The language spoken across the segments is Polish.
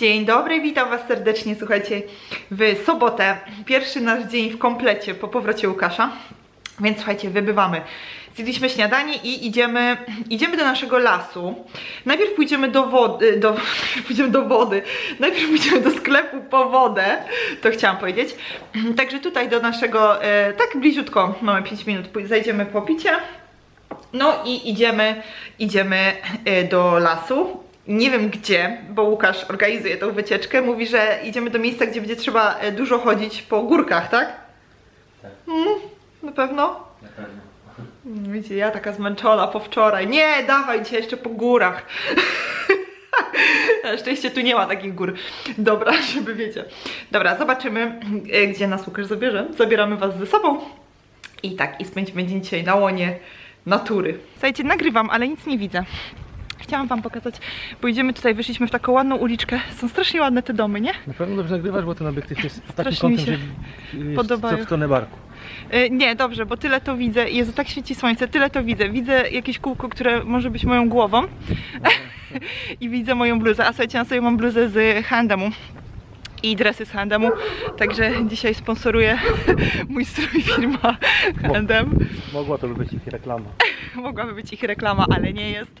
Dzień dobry, witam Was serdecznie, słuchajcie, w sobotę, pierwszy nasz dzień w komplecie po powrocie Łukasza, więc słuchajcie, wybywamy. Zjedliśmy śniadanie i idziemy, idziemy do naszego lasu. Najpierw pójdziemy do wody, do, najpierw pójdziemy do wody, najpierw pójdziemy do sklepu po wodę, to chciałam powiedzieć. Także tutaj do naszego, e, tak bliziutko, mamy 5 minut, zajdziemy po picie. No i idziemy, idziemy e, do lasu. Nie wiem gdzie, bo Łukasz organizuje tą wycieczkę. Mówi, że idziemy do miejsca, gdzie będzie trzeba e, dużo chodzić po górkach, tak? Tak. Mm, na pewno? Na pewno. Mm, Widzicie, ja taka zmęczona po wczoraj. Nie, dawaj dzisiaj jeszcze po górach. Na szczęście tu nie ma takich gór. Dobra, żeby wiecie. Dobra, zobaczymy, e, gdzie nas Łukasz zabierze. Zabieramy was ze sobą. I tak, i spędzimy dzień dzisiaj na łonie natury. Słuchajcie, nagrywam, ale nic nie widzę. Chciałam wam pokazać, bo idziemy tutaj, wyszliśmy w taką ładną uliczkę. Są strasznie ładne te domy, nie? Na pewno dobrze nagrywasz, bo ten obiektyw jest takim Strasznie mi kątem, się że podobają. w stronę barku. Y, Nie, dobrze, bo tyle to widzę. Jezu, tak świeci słońce, tyle to widzę. Widzę jakieś kółko, które może być moją głową. I widzę moją bluzę. A słuchajcie, ja sobie mam bluzę z H&M i dresy z H&M. Także dzisiaj sponsoruję mój strój firma H&M. Mogła to by być ich reklama. Mogłaby być ich reklama, ale nie jest.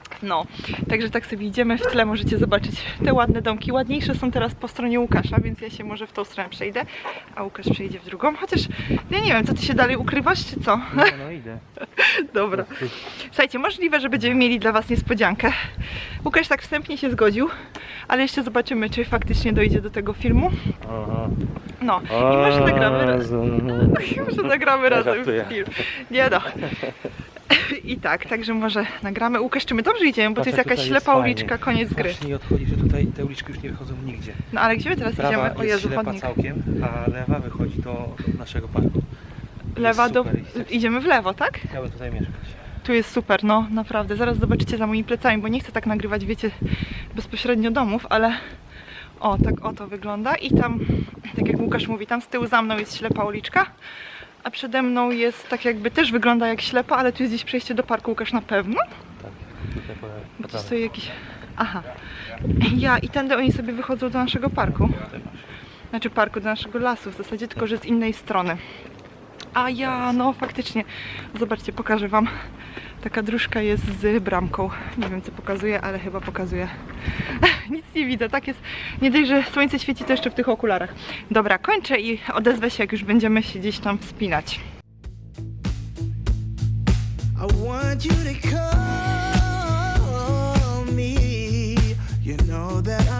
No, także tak sobie idziemy. W tle możecie zobaczyć te ładne domki. Ładniejsze są teraz po stronie Łukasza, więc ja się może w tą stronę przejdę, a Łukasz przejdzie w drugą. Chociaż ja nie wiem, co ty się dalej ukrywasz, czy co? No, no idę. Dobra. Słuchajcie, możliwe, że będziemy mieli dla Was niespodziankę. Łukasz tak wstępnie się zgodził, ale jeszcze zobaczymy, czy faktycznie dojdzie do tego filmu. Aha. No, i może nagramy razem. Może nagramy razem film. Nie no. I tak, także może nagramy. Łukasz, czy my dobrze idziemy? Bo to jest jakaś ślepa uliczka, koniec gry. Właśnie odchodzi, że tutaj te uliczki już nie wychodzą nigdzie. No ale gdzie my teraz Prawa idziemy? O jest Jezu, ślepa chodnik. całkiem, a lewa wychodzi do naszego parku. Lewa do... Idziemy w lewo, tak? Chciałbym tutaj mieszkać. Tu jest super, no naprawdę. Zaraz zobaczycie za moimi plecami, bo nie chcę tak nagrywać, wiecie, bezpośrednio domów, ale o, tak oto wygląda. I tam, tak jak Łukasz mówi, tam z tyłu za mną jest ślepa uliczka, a przede mną jest tak jakby też wygląda jak ślepa, ale tu jest gdzieś przejście do parku Łukasz na pewno, bo prawej. stoi jakiś... Aha. Ja i tędy oni sobie wychodzą do naszego parku. Znaczy parku, do naszego lasu w zasadzie, tylko że z innej strony. A ja, no faktycznie, zobaczcie, pokażę wam. Taka dróżka jest z bramką. Nie wiem co pokazuje, ale chyba pokazuje. Nic nie widzę, tak jest. Nie dość, że słońce świeci, to jeszcze w tych okularach. Dobra, kończę i odezwę się, jak już będziemy się gdzieś tam wspinać. I want you to call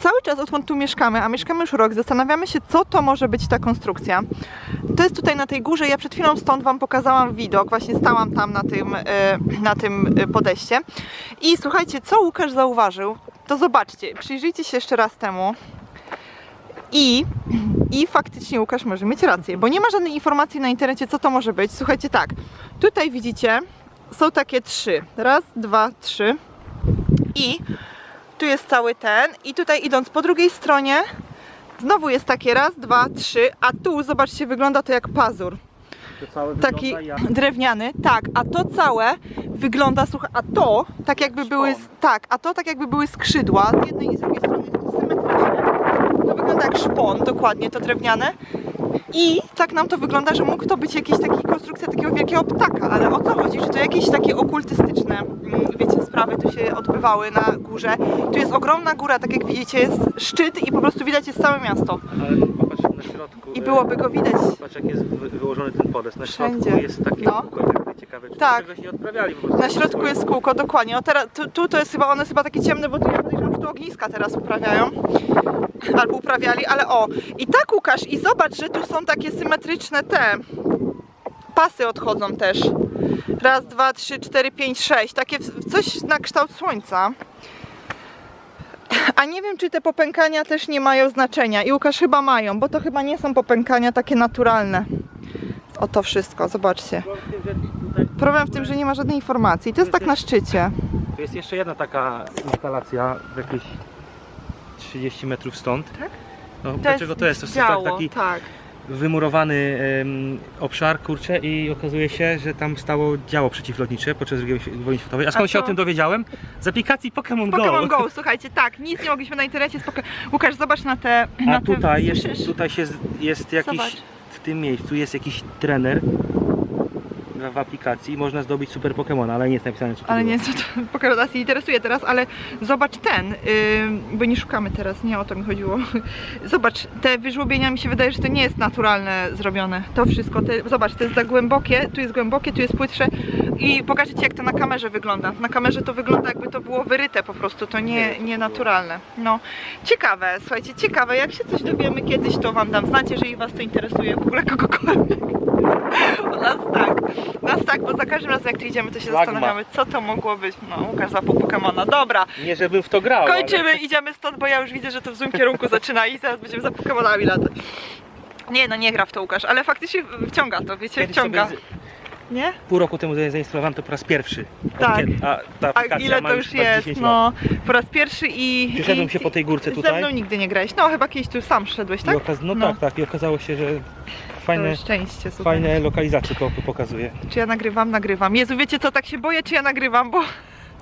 cały czas odkąd tu mieszkamy, a mieszkamy już rok, zastanawiamy się, co to może być ta konstrukcja. To jest tutaj na tej górze, ja przed chwilą stąd Wam pokazałam widok, właśnie stałam tam na tym, e, na tym e, podejście. I słuchajcie, co Łukasz zauważył, to zobaczcie, przyjrzyjcie się jeszcze raz temu. I, I faktycznie Łukasz może mieć rację, bo nie ma żadnej informacji na internecie, co to może być. Słuchajcie, tak, tutaj widzicie, są takie trzy. Raz, dwa, trzy. I tu jest cały ten i tutaj idąc po drugiej stronie znowu jest takie raz, dwa, trzy, a tu zobaczcie wygląda to jak pazur. To Taki jak drewniany, tak, a to całe wygląda, słuchaj, a to tak jakby były, tak, a to tak jakby były skrzydła z jednej i z drugiej strony jest to symetryczne. To wygląda jak szpon, dokładnie to drewniane. I tak nam to wygląda, że mógł to być jakiś taki konstrukcja takiego wielkiego ptaka, ale o co chodzi? Czy to jakieś takie okultystyczne, mm, wiecie, sprawy tu się odbywały na górze? Tu jest ogromna góra, tak jak widzicie, jest szczyt i po prostu widać jest całe miasto. Ale popatrz na środku. I e, byłoby go widać. Patrz jak jest wy- wyłożony ten podest. Na Wszędzie. środku jest takie No. kółko, tak ciekawe, czy Tak. czegoś nie odprawiali. Na środku jest kółko, dokładnie. O teraz, tu, tu to jest chyba, one jest chyba takie ciemne, bo tu ja podejrzewam, że tu ogniska teraz uprawiają. Albo uprawiali, ale o. I tak Łukasz, i zobacz, że tu są takie symetryczne te pasy odchodzą też. Raz, dwa, trzy, cztery, pięć, sześć. Takie coś na kształt słońca. A nie wiem, czy te popękania też nie mają znaczenia. I Łukasz chyba mają, bo to chyba nie są popękania takie naturalne. O to wszystko, zobaczcie. Problem w tym, że nie ma żadnej informacji. To jest tak na szczycie. Tu jest jeszcze jedna taka instalacja w jakieś 30 metrów stąd. Tak? No, dlaczego to jest? To jest tak, działo, taki tak. wymurowany em, obszar, kurczę, i okazuje się, że tam stało działo przeciwlotnicze podczas II wojny światowej. A skąd się to- o tym dowiedziałem? Z aplikacji Pokémon Go. Pokémon Go, słuchajcie, tak, nic nie mogliśmy na internecie spoko... Łukasz, zobacz na te... A na te... tutaj jest, słyszysz? tutaj się, jest jakiś, Zobacz. w tym miejscu jest jakiś trener w aplikacji, można zdobyć super Pokémona, ale nie jest napisane co to Ale było. nie, co to Pokémon nas nie interesuje teraz, ale zobacz ten, yy, bo nie szukamy teraz, nie o to mi chodziło. Zobacz, te wyżłobienia mi się wydaje, że to nie jest naturalne zrobione. To wszystko, te, zobacz, to jest za głębokie, tu jest głębokie, tu jest płytsze i pokażę Ci jak to na kamerze wygląda. Na kamerze to wygląda jakby to było wyryte po prostu, to nie, nie naturalne. No, ciekawe, słuchajcie, ciekawe, jak się coś dowiemy kiedyś, to Wam dam znać, jeżeli Was to interesuje, w ogóle kogokolwiek. O nas tak, nas tak, bo za każdym razem jak tu idziemy, to się zastanawiamy, co to mogło być. No, Łukasz zapał Pokemona. Dobra, Nie żebym w to grał, kończymy, idziemy stąd, bo ja już widzę, że to w złym kierunku zaczyna i zaraz będziemy za Pokemonami latać. Nie, no nie gra w to Łukasz, ale faktycznie wciąga to, wiecie, Kiedyś wciąga. sobie Nie? Pół roku temu zainstalowałem to po raz pierwszy. Tak. kiedy- A ta A ile to już jest? 10 lat. No, po raz pierwszy i... Przyszedłem i, się po tej górce Ze tutaj. mną nigdy nie grałeś. No, chyba kiedyś tu sam szedłeś, tak? no, No. tak, tak. I okazało się, że Fajne szczęście, super. fajne lokalizacje to pokazuje. Czy ja nagrywam? Nagrywam. Jezu, wiecie co, tak się boję, czy ja nagrywam, bo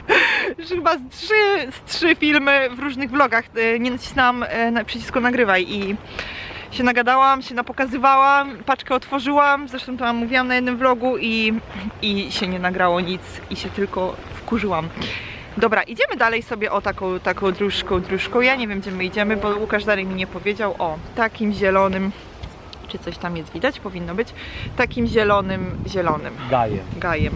chyba z trzy, z trzy filmy w różnych vlogach e, nie nacisnęłam e, na przycisku nagrywaj i się nagadałam, się napokazywałam, paczkę otworzyłam, zresztą to mówiłam na jednym vlogu i, i się nie nagrało nic i się tylko wkurzyłam. Dobra, idziemy dalej sobie o taką, taką dróżką, dróżką. Ja nie wiem, gdzie my idziemy, bo Łukasz dalej mi nie powiedział. O, takim zielonym, czy coś tam jest widać? Powinno być. Takim zielonym, zielonym Daje. gajem.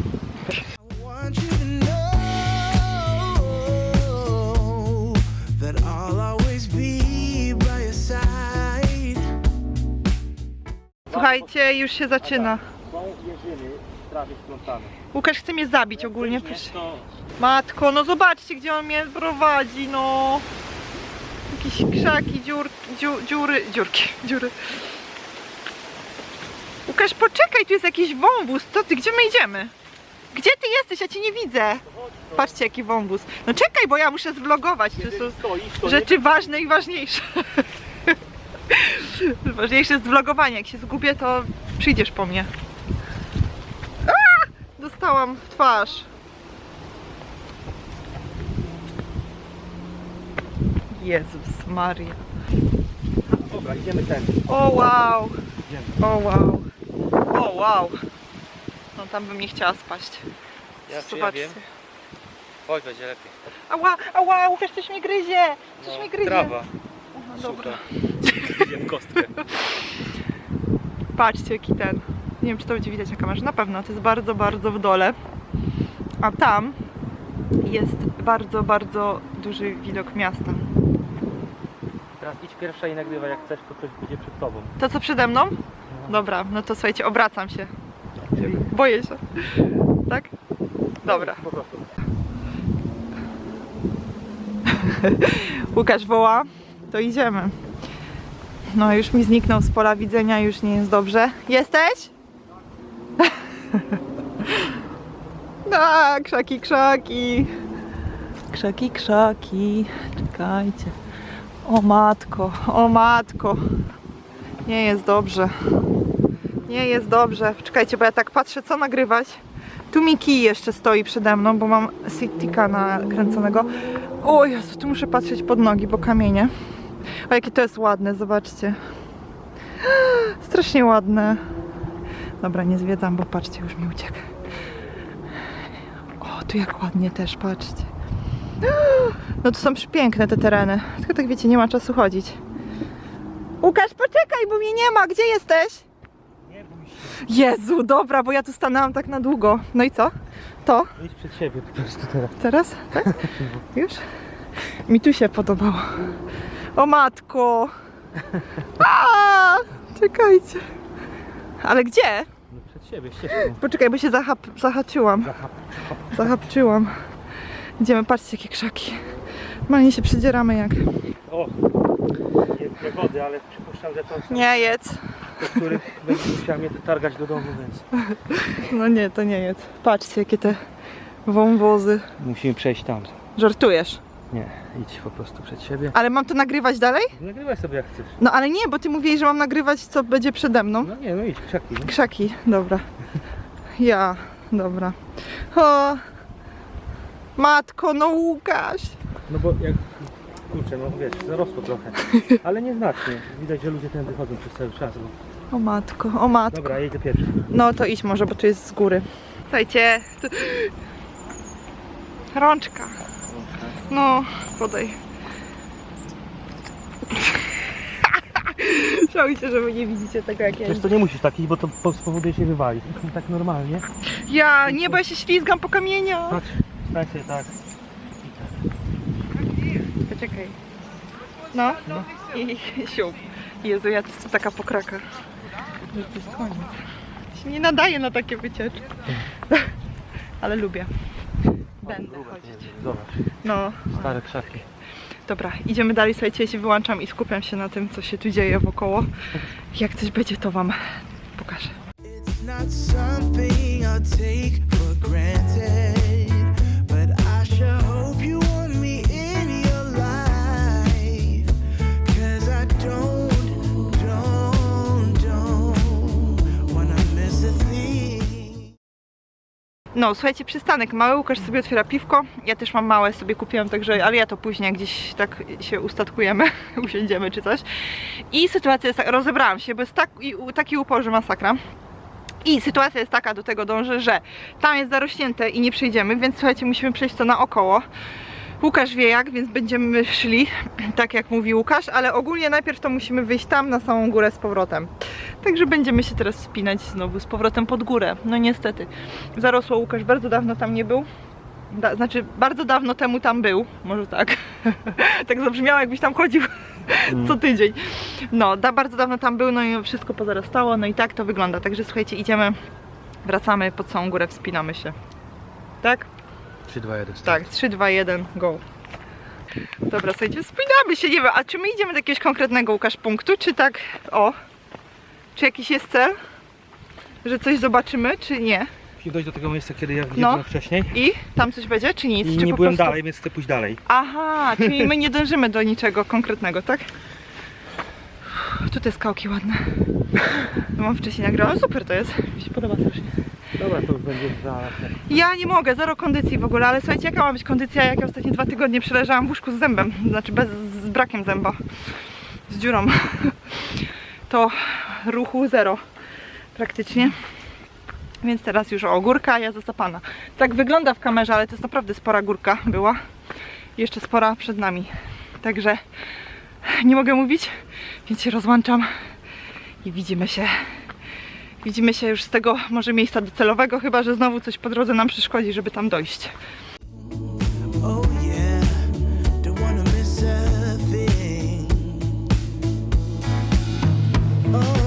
Słuchajcie, już się zaczyna. Są jeżyny w trawie splątane. Łukasz chce mnie zabić ogólnie. Proszę. Matko, no zobaczcie, gdzie on mnie prowadzi, no. Jakieś krzaki, dziur, dziu, dziury, dziurki, dziury. Łukasz, poczekaj, tu jest jakiś wąwóz. Co ty, gdzie my idziemy? Gdzie ty jesteś? Ja cię nie widzę. Patrzcie, jaki wąwóz. No czekaj, bo ja muszę zvlogować. Tu są rzeczy ważne i ważniejsze. Ważniejsze jest vlogowanie. Jak się zgubię, to przyjdziesz po mnie. A! Dostałam w twarz. Jezus Maria. Dobra, idziemy ten. O wow. Idziemy. O wow. O wow. No tam bym nie chciała spaść. Ja, czy ja Zobaczcie. wiem? Chodź, będzie lepiej. Ała, ała, Łukasz, coś mnie gryzie. Coś mnie gryzie. Trawa. Dobra. Idzie w kostkę. Patrzcie jaki ten. Nie wiem czy to będzie widać na kamerze. Na pewno to jest bardzo, bardzo w dole. A tam jest bardzo, bardzo duży widok miasta. Teraz idź pierwsza i nagrywaj jak chcesz, to ktoś będzie przed tobą. To co przede mną? Dobra, no to słuchajcie, obracam się. Boję się. Tak? Dobra. Po prostu. Łukasz woła, to idziemy. No już mi zniknął z pola widzenia, już nie jest dobrze. Jesteś? Tak, krzaki, krzaki. Krzaki, krzaki. Czekajcie. O matko, o matko. Nie jest dobrze. Nie jest dobrze. Czekajcie, bo ja tak patrzę, co nagrywać. Tu mi kij jeszcze stoi przede mną, bo mam sittika nakręconego. O Jezu, tu muszę patrzeć pod nogi, bo kamienie. O, jakie to jest ładne, zobaczcie. Strasznie ładne. Dobra, nie zwiedzam, bo patrzcie, już mi ucieka. O, tu jak ładnie też, patrzcie. No to są przepiękne te tereny. Tylko tak wiecie, nie ma czasu chodzić. Łukasz, poczekaj, bo mnie nie ma. Gdzie jesteś? Nie bój się. Jezu, dobra, bo ja tu stanęłam tak na długo. No i co? To? Idź przed siebie po prostu teraz. Teraz? Tak? Już? Mi tu się podobało. O matko! A, czekajcie. Ale gdzie? No przed siebie, ścieżką. Poczekaj, bo się zahap, zahaczyłam. Zahap. Zahapczyłam. Idziemy, patrzcie jakie krzaki. Normalnie się przydzieramy jak... O, jest jagody, ale przypuszczam, że to są Nie jedz. do których będzie musiała mnie targać do domu, więc No nie, to nie jedz. Patrzcie, jakie te wąwozy. musimy przejść tam. Żartujesz. Nie, idź po prostu przed siebie. Ale mam to nagrywać dalej? Nagrywaj sobie jak chcesz. No ale nie, bo ty mówiłeś, że mam nagrywać, co będzie przede mną. No nie, no idź, krzaki. No. Krzaki, dobra. Ja, dobra. O, matko, no Łukasz. no bo jak, kurczę, no wiesz, zarosło trochę. Ale nieznacznie. Widać, że ludzie tędy chodzą przez cały czas. Bo... O matko, o matko. Dobra, jedę pierwszy. No to idź może, bo tu jest z góry. Słuchajcie. Tu... Rączka. No, podaj. Żałujcie, że wy nie widzicie tego jak ja Wiesz, to nie musisz takich, bo to po- spowoduje się wywalić. Tak normalnie. Ja, nie, bo ja się ślizgam po kamieniach. Patrz, stań sobie tak. Poczekaj. No, i siup. Jezu, ja to jest taka pokraka. To jest koniec. Się nie nadaje na takie wycieczki. Ale lubię. Będę chodzić. Zobacz, No, stare krzaki. dobra, idziemy dalej, słuchajcie, ja się wyłączam i skupiam się na tym, co się tu dzieje wokoło. Jak coś będzie, to wam pokażę. It's not something I'll take No, słuchajcie, przystanek mały, Łukasz sobie otwiera piwko, ja też mam małe, sobie kupiłam, także, ale ja to później gdzieś tak się ustatkujemy, usiądziemy czy coś. I sytuacja jest taka, rozebrałam się, bo jest tak, i- taki upał, że masakra. I sytuacja jest taka, do tego dążę, że tam jest zarośnięte i nie przejdziemy, więc słuchajcie, musimy przejść to naokoło. Łukasz wie jak, więc będziemy szli, tak jak mówi Łukasz, ale ogólnie najpierw to musimy wyjść tam na samą górę z powrotem. Także będziemy się teraz wspinać znowu z powrotem pod górę. No niestety. Zarosło Łukasz, bardzo dawno tam nie był. Da, znaczy, bardzo dawno temu tam był, może tak. tak zabrzmiało, jakbyś tam chodził co tydzień. No, da, bardzo dawno tam był, no i wszystko pozarastało, no i tak to wygląda. Także słuchajcie, idziemy, wracamy pod całą górę, wspinamy się. Tak? 3, 2, 1. Tak, 3, 2, 1, go. Dobra, słuchajcie, wspinamy się, nie wiem, a czy my idziemy do jakiegoś konkretnego, Łukasz, punktu, czy tak, o, czy jakiś jest cel, że coś zobaczymy, czy nie? Musimy dojść do tego miejsca, kiedy ja No. byłem wcześniej. I tam coś będzie, czy nic? I czy nie po byłem prostu... dalej, więc chcę pójść dalej. Aha, czyli my nie dążymy do niczego konkretnego, tak? Tutaj skałki ładne. No mam wcześniej nagrałam, super to jest, mi się podoba strasznie. Dobra, to już będzie za... Ja nie mogę, zero kondycji w ogóle, ale słuchajcie, jaka ma być kondycja, jak ja ostatnie dwa tygodnie przeleżałam w łóżku z zębem, znaczy bez, z brakiem zęba, z dziurą. To ruchu zero praktycznie. Więc teraz już o górka, ja zasapana. Tak wygląda w kamerze, ale to jest naprawdę spora górka była. Jeszcze spora przed nami. Także nie mogę mówić, więc się rozłączam i widzimy się Widzimy się już z tego może miejsca docelowego, chyba że znowu coś po drodze nam przeszkodzi, żeby tam dojść. Oh. Oh.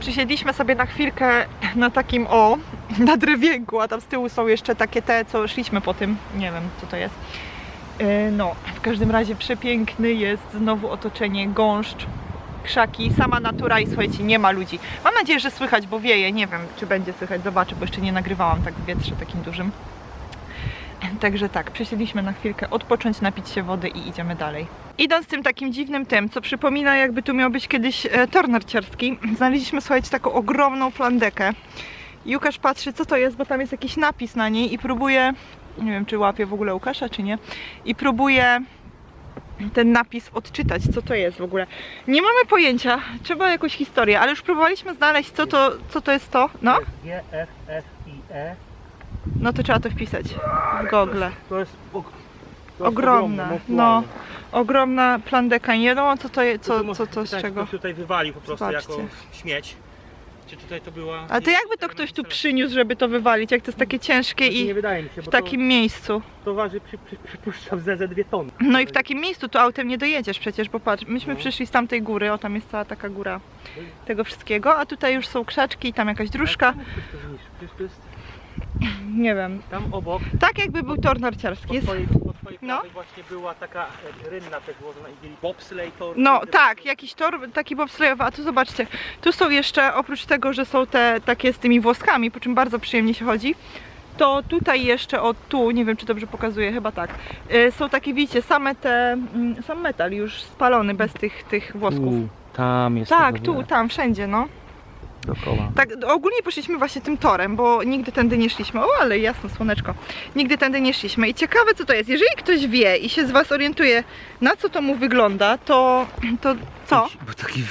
Przysiedliśmy sobie na chwilkę na takim o, na drewienku, a tam z tyłu są jeszcze takie te, co szliśmy po tym. Nie wiem, co to jest. E, No, w każdym razie przepiękny jest znowu otoczenie, gąszcz, krzaki, sama natura i słuchajcie, nie ma ludzi. Mam nadzieję, że słychać, bo wieje, nie wiem, czy będzie słychać, zobaczę, bo jeszcze nie nagrywałam tak w wietrze takim dużym. Także tak, przesiedliśmy na chwilkę odpocząć, napić się wody i idziemy dalej. Idąc tym takim dziwnym tym, co przypomina jakby tu miał być kiedyś e, tor narciarski, znaleźliśmy, słuchajcie, taką ogromną plandekę. I Łukasz patrzy, co to jest, bo tam jest jakiś napis na niej i próbuje, nie wiem, czy łapie w ogóle Łukasza, czy nie, i próbuje ten napis odczytać, co to jest w ogóle. Nie mamy pojęcia, trzeba jakąś historię, ale już próbowaliśmy znaleźć, co to, co to jest to. No, G, F, F, I, E. no to trzeba to wpisać w Google. To jest, to jest Ogromna, ogromne, no. monstrualne. Ogromna plandeka, nie wiadomo co to, je, co, co to z tak, czego. Ktoś tutaj wywalił po prostu Zobaczcie. jako śmieć. Tutaj to była... Ale to jakby to ktoś tu przyniósł, żeby to wywalić, jak to jest takie ciężkie Znaczy, Nie i wydaje mi się, w takim miejscu. to, to waży, przy, przy, przypuszczam, ze, ze dwie tony. No i w takim miejscu tu autem nie dojedziesz przecież, bo patrz, myśmy No. przyszli z tamtej góry, o tam jest cała taka góra tego wszystkiego, a tutaj już są krzaczki i tam jakaś dróżka, Ale czemu ktoś to zniszczył? Przecież to jest nie wiem. tam obok, Tak jakby był tor narciarski. po Jest... twojej, po No. właśnie była taka rynna też złożona i mieli bobsleigh tor. No tak, jakiś tor taki bobslejowy, a tu zobaczcie, tu są jeszcze, oprócz tego, że są te takie z tymi włoskami, po czym bardzo przyjemnie się chodzi, to tutaj jeszcze, o tu, nie wiem czy dobrze pokazuję, chyba tak, y, są takie, widzicie, same te, mm, sam metal już spalony bez tych, tych włosków. Tu, tam jest Tak, tu, wiele. tam, wszędzie, no. Dookoła. Tak, ogólnie poszliśmy właśnie tym torem, bo nigdy tędy nie szliśmy. O, ale jasno, słoneczko. Nigdy tędy nie szliśmy. I ciekawe, co to jest. Jeżeli ktoś wie i się z Was orientuje, na co to mu wygląda, to, to co? Bo taki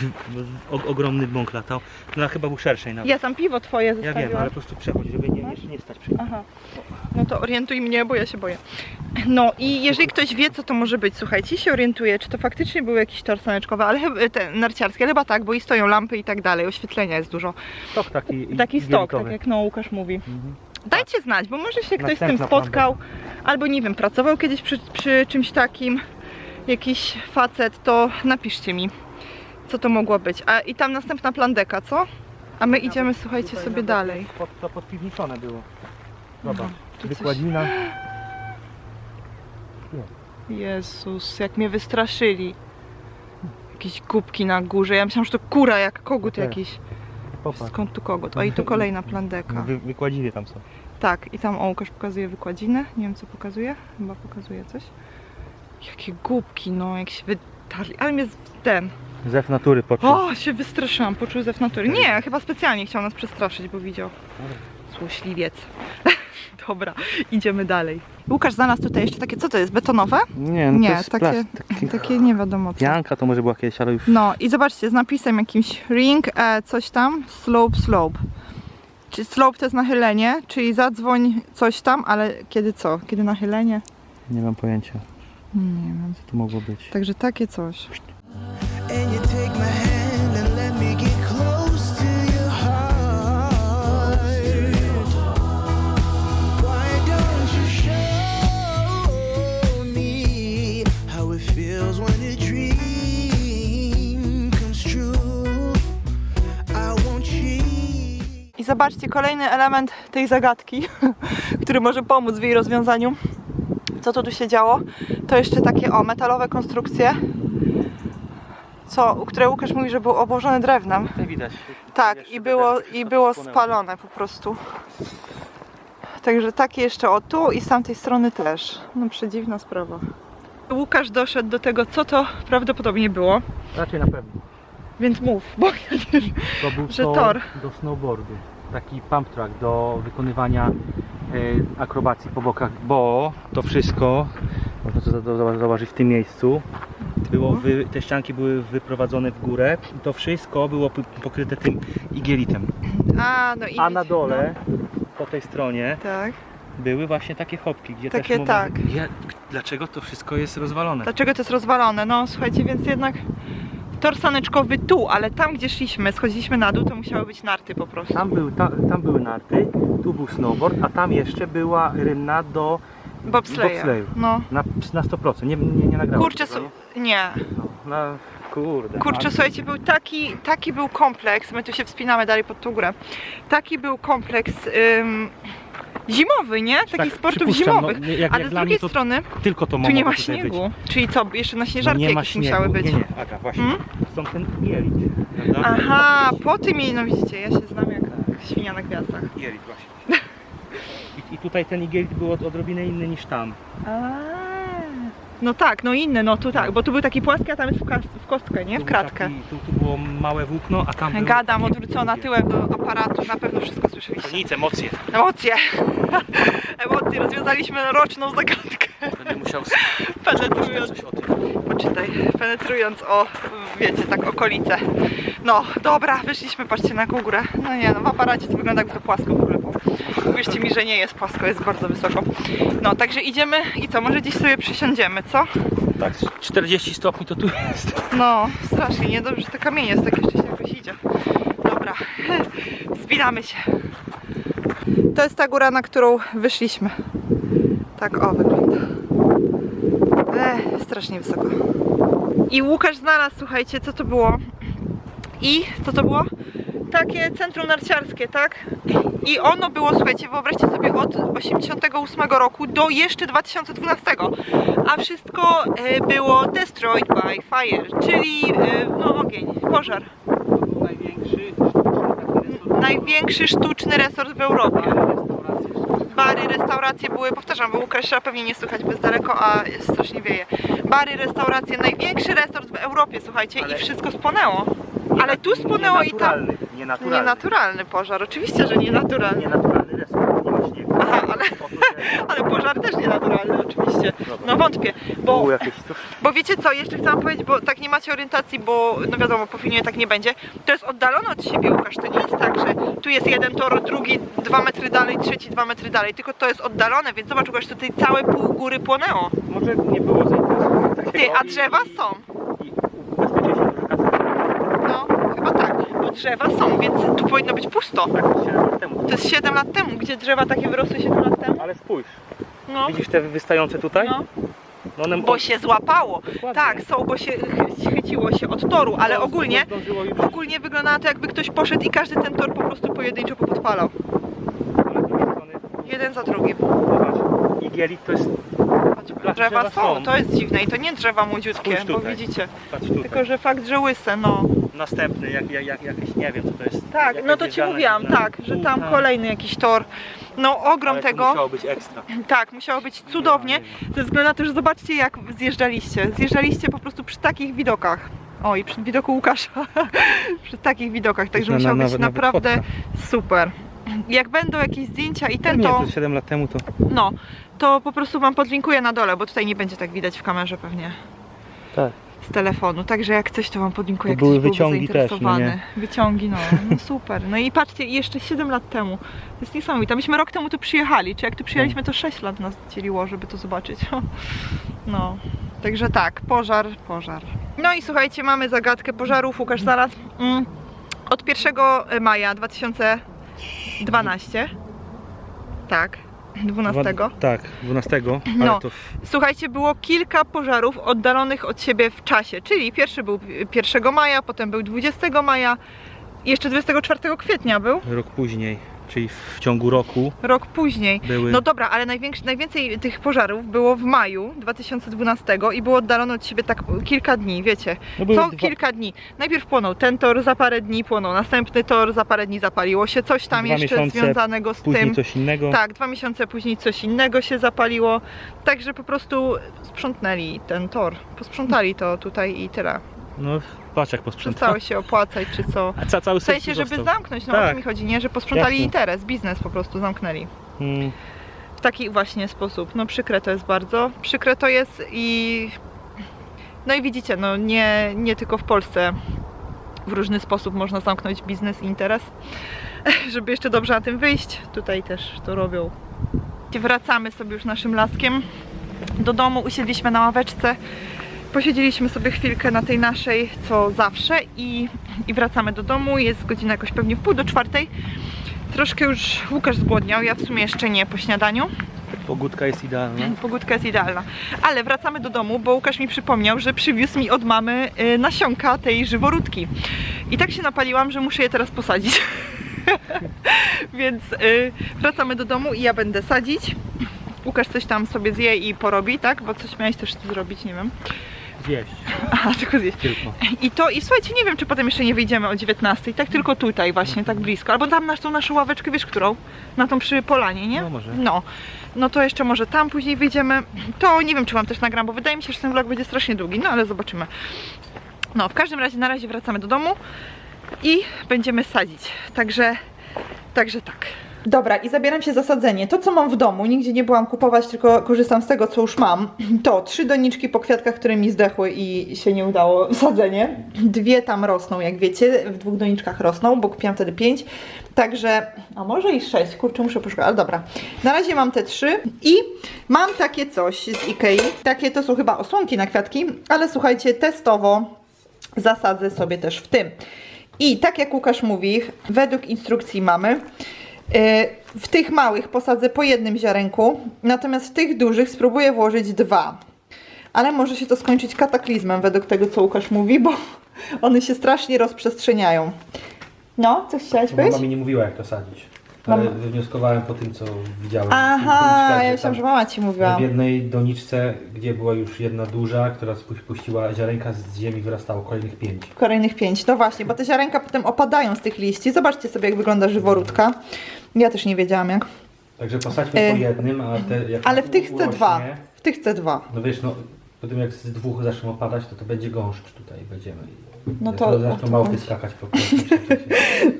ogromny bąk latał. No chyba był szerszej nawet. Ja tam piwo Twoje Ja zostawiłam. wiem, ale po prostu przechodź, żeby nie, nie, nie stać przy nim. Aha. No to orientuj mnie, bo ja się boję. No i jeżeli ktoś wie, co to może być, słuchajcie, i się orientuje, czy to faktycznie był jakiś tor saneczkowy, ale chyba, ten narciarski, ale chyba tak, bo i stoją lampy i tak dalej, oświetlenia jest dużo. Stok taki Taki stok, tak jak no Łukasz mówi. Mhm. Dajcie znać, bo może się ktoś z tym Następna spotkał, albo nie wiem, pracował kiedyś przy, przy czymś takim, jakiś facet, to napiszcie mi, co to mogło być. A i tam następna plandeka, co? A my idziemy, słuchajcie, Tutaj sobie nawet dalej. Pod, to podpiwniczone było. Zobacz, tu coś- wykładzina. Jezus, jak mnie wystraszyli. Jakieś kubki na górze. Ja myślałam, że to kura, jak kogut Tak. jakiś. Popatrz. Skąd tu kogut? O i tu kolejna plandeka. Wy, wykładziny tam są. Tak, i tam o, Łukasz pokazuje wykładzinę. Nie wiem co pokazuje. Chyba pokazuje coś. Jakie głupki, no, jak się wytarli. Ale mnie z- ten. Zew natury poczuł. O, się wystraszyłam, poczuł zew natury. Nie, chyba specjalnie chciał nas przestraszyć, bo widział. Złośliwiec. Dobra, idziemy dalej. Łukasz znalazł tutaj jeszcze takie, co to jest, betonowe? Nie, no to Nie, jest takie- plast- taki- Takie nie wiadomo co. Pianka to może była kiedyś, ale już No i zobaczcie, z napisem jakimś ring, e, coś tam, slope, slope. Czy slope to jest nachylenie, czyli zadzwoń coś tam, ale kiedy co? Kiedy nachylenie? nie mam pojęcia, Nie wiem. co to mogło być. Także takie coś. I zobaczcie, kolejny element tej zagadki, który może pomóc w jej rozwiązaniu. Co to tu się działo? To jeszcze takie, o, metalowe konstrukcje, co, które Łukasz mówi, że był obłożony drewnem. Tutaj widać. Tak, i było, i było spalone po prostu. Także takie jeszcze o tu i z tamtej strony też. No przedziwna sprawa. Łukasz doszedł do tego, co to prawdopodobnie było, Raczej na pewno. więc mów, bo ja. To był Że tor, tor. do snowboardu. Taki pump track do wykonywania e, akrobacji po bokach, bo to wszystko, można to za- zauważyć w tym miejscu, było wy, te ścianki były wyprowadzone w górę i to wszystko było pokryte tym igielitem. A, no i A na dole, po tej stronie, Tak. były właśnie takie chopki, gdzie Takie też tak. Ja, dlaczego to wszystko jest rozwalone? Dlaczego to jest rozwalone? No słuchajcie, więc jednak tor saneczkowy tu, ale tam gdzie szliśmy, schodziliśmy na dół, to musiały być narty po prostu. Tam, był, ta, tam były narty, tu był snowboard, a tam jeszcze była rynna do Bobsleja. bobsleju. No. na, na 100%. Nie, nie, nie nagrałem Kurczę, tego, su- nie. No, na, kurde. Kurczę, słuchajcie, był taki, taki był kompleks, my tu się wspinamy dalej pod tą górę, taki był kompleks ym, zimowy, nie? Takich tak, sportów przypuszczam, zimowych. No, nie- jak, Ale jak z drugiej to strony tylko to tu nie ma śniegu. Być. Czyli co, jeszcze na No śnieżarki nie ma jakieś śniegu. musiały być. Nie, nie, Aga, właśnie. Hmm? Stąd ten jelit. Aha, po tym jej, no widzicie, ja się znam jak świnia na gwiazdach. Jelit właśnie. I, I tutaj ten igielit był od, odrobinę inny niż tam. No tak, no inny, no tu tak, bo tu był taki płaski, a tam jest w, kas- w kostkę, nie? Tu W był kratkę. Taki, tu, tu było małe włókno, a tam było Gadam takie odwrócona długie. tyłem do aparatu, na pewno wszystko słyszeliście. Nic, emocje. Emocje. Emocje, rozwiązaliśmy roczną zagadkę. Będę musiał Penetrując, coś o tym. Poczytaj, penetrując o, wiecie, tak okolice. No, dobra, wyszliśmy, patrzcie na górę. No nie, no w aparacie to wygląda jakby to płasko w ogóle było. Uwierzcie mi, że nie jest płasko, jest bardzo wysoko. No, także idziemy i co, może gdzieś sobie przysiądziemy, co? Tak, 40 stopni to tu jest. No, strasznie, niedobrze, że te kamienie jest takie jeszcze się jakoś idzie. Dobra, wspinamy się. To jest ta góra, na którą wyszliśmy. Tak o wygląda. Ech, strasznie wysoko. I Łukasz znalazł, słuchajcie, co to było. I co to było? Takie centrum narciarskie, tak? I ono było, słuchajcie, wyobraźcie sobie od 88 roku do jeszcze 2012. A wszystko e, było destroyed by fire, czyli e, no, ogień, pożar. Największy sztuczny. Największy resort w Europie. Bary, restauracje były, powtarzam, bo Łukasza pewnie nie słychać, bo jest daleko, a strasznie wieje. Bary, restauracje, największy resort w Europie, słuchajcie, i Ale- wszystko spłonęło. Ale tu spłonęło i tam. Nienaturalny, nienaturalny. Nienaturalny pożar, oczywiście, że nienaturalny. Nienaturalny resort, nie ma śniegu. Aha, ale- Po to, pożar też nienaturalny, oczywiście. No wątpię, bo, bo wiecie co, jeszcze chcę wam powiedzieć, bo tak nie macie orientacji, bo no wiadomo, po filmie tak nie będzie. To jest oddalone od siebie, Łukasz, to nie jest tak, że tu jest jeden tor, drugi dwa metry dalej, trzeci dwa metry dalej, tylko to jest oddalone, więc zobacz, Łukasz, tutaj całe pół góry płonęło. Może nie było zainteresowania takiego Ty, a drzewa są. No, chyba tak, bo drzewa są, więc tu powinno być pusto. Tak, 7 lat temu. To jest 7 lat temu, gdzie drzewa takie wyrosły 7 lat temu. Ale spójrz, No, widzisz te wystające tutaj? no. No one bo się złapało. Dokładnie. Tak, są, bo się chy- chyciło się od toru, ale ogólnie, ogólnie wygląda to, jakby ktoś poszedł i każdy ten tor po prostu pojedynczo strony, Jeden za drugim. Zobacz, igielit to jest... Patrz, Drzewa są, to jest dziwne i to nie drzewa młodziutkie, bo widzicie. Tylko, że fakt, że łyse, no. Następny, jak, jak, jak, jakieś, nie wiem co to jest. Tak, no to ci mówiłam, dziwna. tak, że tam Tak. kolejny jakiś tor. No ogrom Ale tego. musiało być ekstra. Tak, musiało być cudownie. Nie, Ze względu na to, że zobaczcie jak zjeżdżaliście. Zjeżdżaliście po prostu przy takich widokach. O, i przy widoku Łukasza. przy takich widokach, także Na- musiało na- być nawet naprawdę super. Jak będą jakieś zdjęcia i ten nie, to, to 7 lat temu to... no, to po prostu wam podlinkuję na dole, bo tutaj nie będzie tak widać w kamerze pewnie Tak. Telefonu. Także jak coś to wam podlinkuję, To jak były ktoś byłby wyciągi też, no zainteresowany. nie? Wyciągi, no, no super. No i patrzcie, jeszcze 7 lat temu. To jest niesamowite. Myśmy rok temu tu przyjechali, czy jak tu przyjechaliśmy, to 6 lat nas dzieliło, żeby to zobaczyć. No, także tak, pożar, pożar. No i słuchajcie, mamy zagadkę pożarów. Łukasz zaraz. Mm, od 1 maja 2012. Tak, 12. Dwa- Tak, 12, No. to... Słuchajcie, było kilka pożarów oddalonych od siebie w czasie, czyli pierwszy był 1 maja, potem był 20 maja, jeszcze 24 kwietnia był, Rok później, czyli w ciągu roku rok później. były... No dobra, ale najwięcej tych pożarów było w maju 2012 i było oddalone od siebie tak kilka dni, wiecie. no Co dwa- kilka dni. Najpierw płonął ten tor, za parę dni płonął następny tor, za parę dni zapaliło się coś tam Dwa jeszcze związanego z Później tym. coś innego. Tak, dwa miesiące później coś innego się zapaliło. Także po prostu sprzątnęli ten tor. Posprzątali to tutaj i tyle. No patrz jak posprzątał. Się opłacać czy co. A ca, cały W sensie, żeby został. zamknąć, no o Tak. to mi chodzi, nie? Że posprzątali Jasne. interes, biznes po prostu zamknęli. Mm, W taki właśnie sposób. No przykre to jest bardzo. Przykre to jest i... No i widzicie, no nie, nie tylko w Polsce w różny sposób można zamknąć biznes i interes, żeby jeszcze dobrze na tym wyjść. Tutaj też to robią. Wracamy sobie już naszym laskiem do domu, usiedliśmy na ławeczce, posiedzieliśmy sobie chwilkę na tej naszej, co zawsze i, i wracamy do domu. Jest godzina jakoś pewnie w pół do czwartej. Troszkę już Łukasz zgłodniał, ja w sumie jeszcze nie po śniadaniu. pogódka jest idealna. Pogódka jest idealna. Ale wracamy do domu, bo Łukasz mi przypomniał, że przywiózł mi od mamy y, nasionka tej żyworódki. I tak się napaliłam, że muszę je teraz posadzić. Więc y, wracamy do domu i ja będę sadzić. Łukasz coś tam sobie zje i porobi, tak? Bo coś miałeś też zrobić, nie wiem. Zjeść Aha, tylko zjeść. tylko. I to, i słuchajcie, nie wiem, czy potem jeszcze nie wyjdziemy o 19, tak tylko tutaj właśnie, tak blisko. Albo tam na tą naszą ławeczkę, wiesz którą? Na tą przy polanie, nie? No może. No, no to jeszcze może tam później wyjdziemy. To nie wiem, czy wam też nagram, bo wydaje mi się, że ten vlog będzie strasznie długi, no ale zobaczymy. No, w każdym razie na razie wracamy do domu i będziemy sadzić. Także, także tak. Dobra, i zabieram się za sadzenie. To, co mam w domu, nigdzie nie byłam kupować, tylko korzystam z tego, co już mam. To trzy doniczki po kwiatkach, które mi zdechły i się nie udało sadzenie. Dwie tam rosną, jak wiecie, w dwóch doniczkach rosną, bo kupiłam wtedy pięć. Także, a może i sześć, kurczę, muszę poszukać, ale dobra. Na razie mam te trzy i mam takie coś z Ikei. Takie to są chyba osłonki na kwiatki, ale słuchajcie, testowo zasadzę sobie też w tym. I tak jak Łukasz mówi, według instrukcji mamy, w tych małych posadzę po jednym ziarenku, natomiast w tych dużych spróbuję włożyć dwa. Ale może się to skończyć kataklizmem według tego, co Łukasz mówi, bo one się strasznie rozprzestrzeniają. No, coś chciałeś powiedzieć? Mama mi nie mówiła jak to sadzić. Ale Mama- wywnioskowałem po tym co widziałem. Aha, filmikach, ja myślałam, że mama ci mówiła. W jednej doniczce, gdzie była już jedna duża, która spu- puściła ziarenka z ziemi, wyrastało kolejnych pięć. Kolejnych pięć. No właśnie, bo te ziarenka potem opadają z tych liści. Zobaczcie sobie, jak wygląda żyworódka. Ja też nie wiedziałam jak. Także posadźmy po jednym, a te jak Ale w tych chcę urośnie, dwa. W tych chcę dwa. No wiesz, no po tym jak z dwóch zaczną opadać, to to będzie gąszcz tutaj będziemy. No to- Zaczną- Zaczną o to małpy skakać po prostu.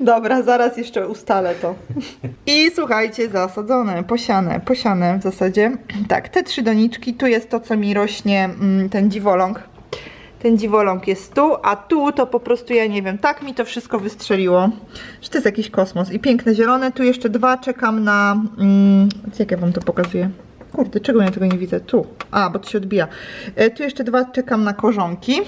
Dobra, zaraz jeszcze ustalę to. I słuchajcie, zasadzone, posiane, posiane w zasadzie. Tak, te trzy doniczki, tu jest to, co mi rośnie, mm, ten dziwoląg. Ten dziwoląg jest tu, a tu to po prostu, ja nie wiem, tak mi to wszystko wystrzeliło, że to jest jakiś kosmos. I piękne zielone, tu jeszcze dwa, czekam na... Mm, jak ja wam to pokazuję? Kurde, czego ja tego nie widzę? Tu. A, bo to się odbija. E, tu jeszcze dwa, czekam na korzonki.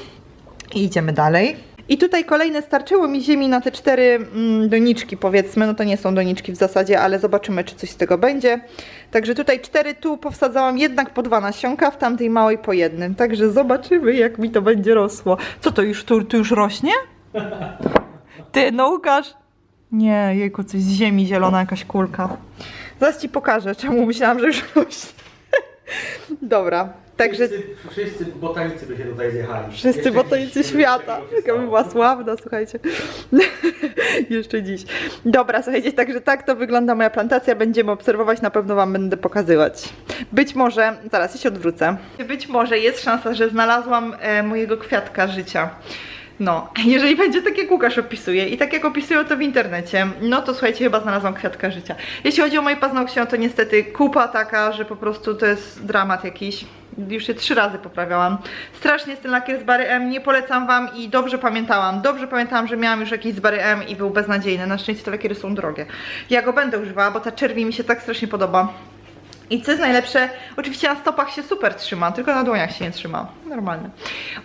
I idziemy dalej. I tutaj kolejne starczyło mi ziemi na te cztery mm, doniczki, powiedzmy. No to nie są doniczki w zasadzie, ale zobaczymy, czy coś z tego będzie. Także tutaj cztery, tu powsadzałam jednak po dwa nasionka, w tamtej małej po jednym. Także zobaczymy, jak mi to będzie rosło. Co to już tu, tu już rośnie? Ty, no Łukasz. Nie, jejku, coś z ziemi, zielona jakaś kulka. Zaraz ci pokażę, czemu myślałam, że już rośnie. Dobra, także... Wszyscy, wszyscy botanicy by się tutaj zjechali. Wszyscy Jeszcze botanicy dziś- świata. się Jaka by była sławna, słuchajcie. Jeszcze dziś. Dobra, słuchajcie, także tak to wygląda moja plantacja. Będziemy obserwować, na pewno Wam będę pokazywać. Być może, zaraz ja się odwrócę. Być może jest szansa, że znalazłam e, mojego kwiatka życia. No, jeżeli będzie tak jak Łukasz opisuje i tak jak opisują to w internecie, no to słuchajcie, chyba znalazłam kwiatka życia. Jeśli chodzi o moje paznokcie, no to niestety kupa taka, że po prostu to jest dramat jakiś. Już się trzy razy poprawiałam. Strasznie jest ten lakier z Bary M, nie polecam Wam i dobrze pamiętałam. Dobrze pamiętałam, że miałam już jakiś z Bary M i był beznadziejny. Na szczęście te lakiery są drogie. Ja go będę używała, bo ta czerwi mi się tak strasznie podoba. I co jest najlepsze, oczywiście na stopach się super trzyma, tylko na dłoniach się nie trzyma. Normalne.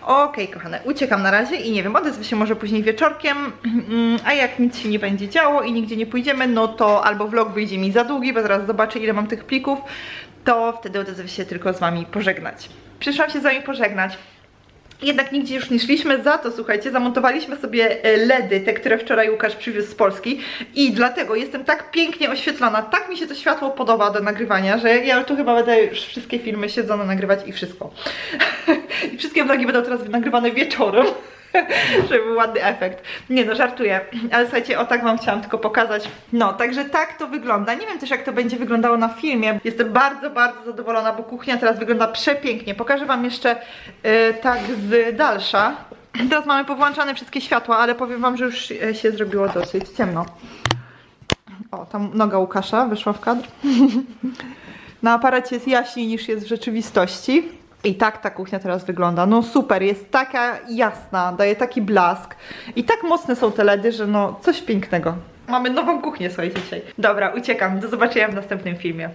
Okej, kochane, uciekam na razie i nie wiem, odezwę się może później wieczorkiem, Mm, a jak nic się nie będzie działo i nigdzie nie pójdziemy, no to albo vlog wyjdzie mi za długi, bo zaraz zobaczę ile mam tych plików, to wtedy odezwę się tylko z Wami pożegnać. Przyszłam się z Wami pożegnać. Jednak nigdzie już nie szliśmy, za to słuchajcie, zamontowaliśmy sobie e, LEDy, te, które wczoraj Łukasz przywiózł z Polski i dlatego jestem tak pięknie oświetlona, tak mi się to światło podoba do nagrywania, że ja tu chyba będę już wszystkie filmy siedzone nagrywać i wszystko. I wszystkie vlogi będą teraz nagrywane wieczorem. Żeby był ładny efekt. Nie no, żartuję. Ale słuchajcie, o tak wam chciałam tylko pokazać. No, także tak to wygląda. Nie wiem też jak to będzie wyglądało na filmie. Jestem bardzo, bardzo zadowolona, bo kuchnia teraz wygląda przepięknie. Pokażę wam jeszcze e, tak z dalsza. Teraz mamy powłączane wszystkie światła, ale powiem wam, że już e, się zrobiło dosyć ciemno. O, tam noga Łukasza wyszła w kadr. Na aparacie jest jaśniej niż jest w rzeczywistości. I tak ta kuchnia teraz wygląda. No super, jest taka jasna, daje taki blask. I tak mocne są te LEDy, że no coś pięknego. Mamy nową kuchnię, słuchajcie, dzisiaj. Dobra, uciekam. Do zobaczenia w następnym filmie.